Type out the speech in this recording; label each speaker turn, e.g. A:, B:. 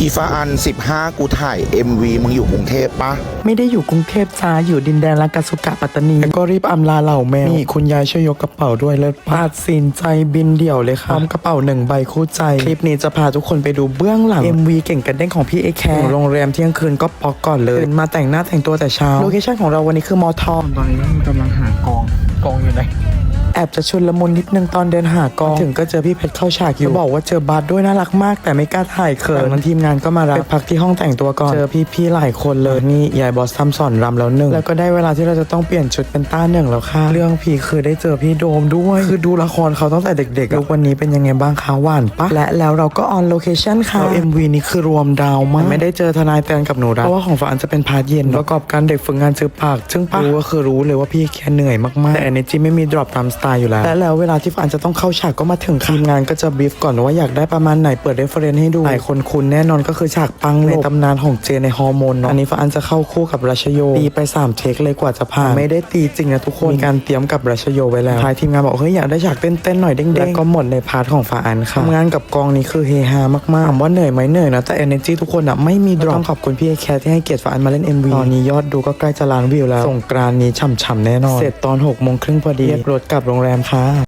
A: อีฟ้าอัน 15 กูถ่าย MV มึงอยู่กรุงเทพปะ
B: ไม่ได้อยู่กรุงเทพจ้าอยู่ดินแดนลากาสุกะปัตตานีแล้วก็รีบอำลาเหล่าแมวนี่คุณยายช่วยยกกระเป๋าด้วยแล้วพาดสินใจบินเดี่ยวเลยค่ะพร้อมกระเป๋าหนึ่งใบคู่ใจ คลิปนี้จะพาทุกคนไปดูเบื้องหลัง MV เก่งกันเด้งของพี่เอแคร์โรงแรมเที่ยงคืนก็ปอกก่อนเลยตื่นมาแต่งหน้าแต่งตัวแต่เช้าโลเคชั่นของเราวันนี้คือมอทอมตอนนี้กำลังหากองกองอยู่ไหน แอบจะชุนละมุนนิดนึงตอนเดินหากองถึงก็เจอพี่เพชรเข้าฉากอยู่บอกว่าเจอบาสด้วยน่ารักมาก แต่ไม่กล้าถ่ายเขินนั้นทีมงานก็มารับไปพักที่ห้องแต่งตัวก่อนเจอพี่ๆหลายคนเลยนี่ยายบอสทำสอนรำแล้วหนึ่งแล้วก็ได้เวลาที่เราจะต้องเปลี่ยนชุดเป็นต้าหนึ่งแล้วค่ะเรื่องพีคือได้เจอพี่โดมด้วยคือดูละครเขาตั้งแต่เด็กๆลูกวันนี้เป็นยังไงบ้างคะหวานปะและแล้วเราก็ออนโลเคชั่นค่ะเอ็มวีนี้คือรวมดาวมากไม่ได้เจอทนายแตนกับหนูรักเพราะว่าของฝานจะเป็นพาร์ทเย็นประกอบการเด็กฝึกงานซื้อปากซึ่งปะรู้ก็คือรู้เลยว่าพี่แค่เหนื่อยมากๆแต่ energy ไม่มีดรอปตามสไตล์อยู่แล้ว และแล้วเวลาที่ฟานจะต้องเข้าฉากก็มาถึงค่ะทีมงานก็จะบีฟก่อนว่าอยากได้ประมาณไหนเปิดเรฟเฟรนให้ดูหลายคนคุณแน่นอนก็คือฉากปังในตำนานของเจในฮอร์โมนเนอะอันนี้ฟานจะเข้าคู่กับรัชโยตีไปสามเทคเลยกว่าจะผ่านไม่ได้ตีจริงนะทุกคนมีการเตรียมกับรัชโยไว้แล้วทายทีมงานบอกเฮ้ยอยากได้ฉากเต้นๆหน่อยเด้งๆแล้วก็หมดในพาร์ทของฟานค่ะทำงานกับกองนี้คือเฮฮามากๆถามว่าเหนื่อยไหมเหนื่อยนะแต่ energy ทุกคนอะไม่มีดรอปต้องขอบคุณพี่เอแคร์ที่ให้เกียรติฟานมาเล่น MV ตอนนี้ยอดดูก็ใกล้จะล้านวิวแล้วสงกรานต์นี้ฉ่ำๆแน่นอนเสร็จตอนหกโมงครึ่งพอดีเรียกรถกลับโรงแรมค่ะ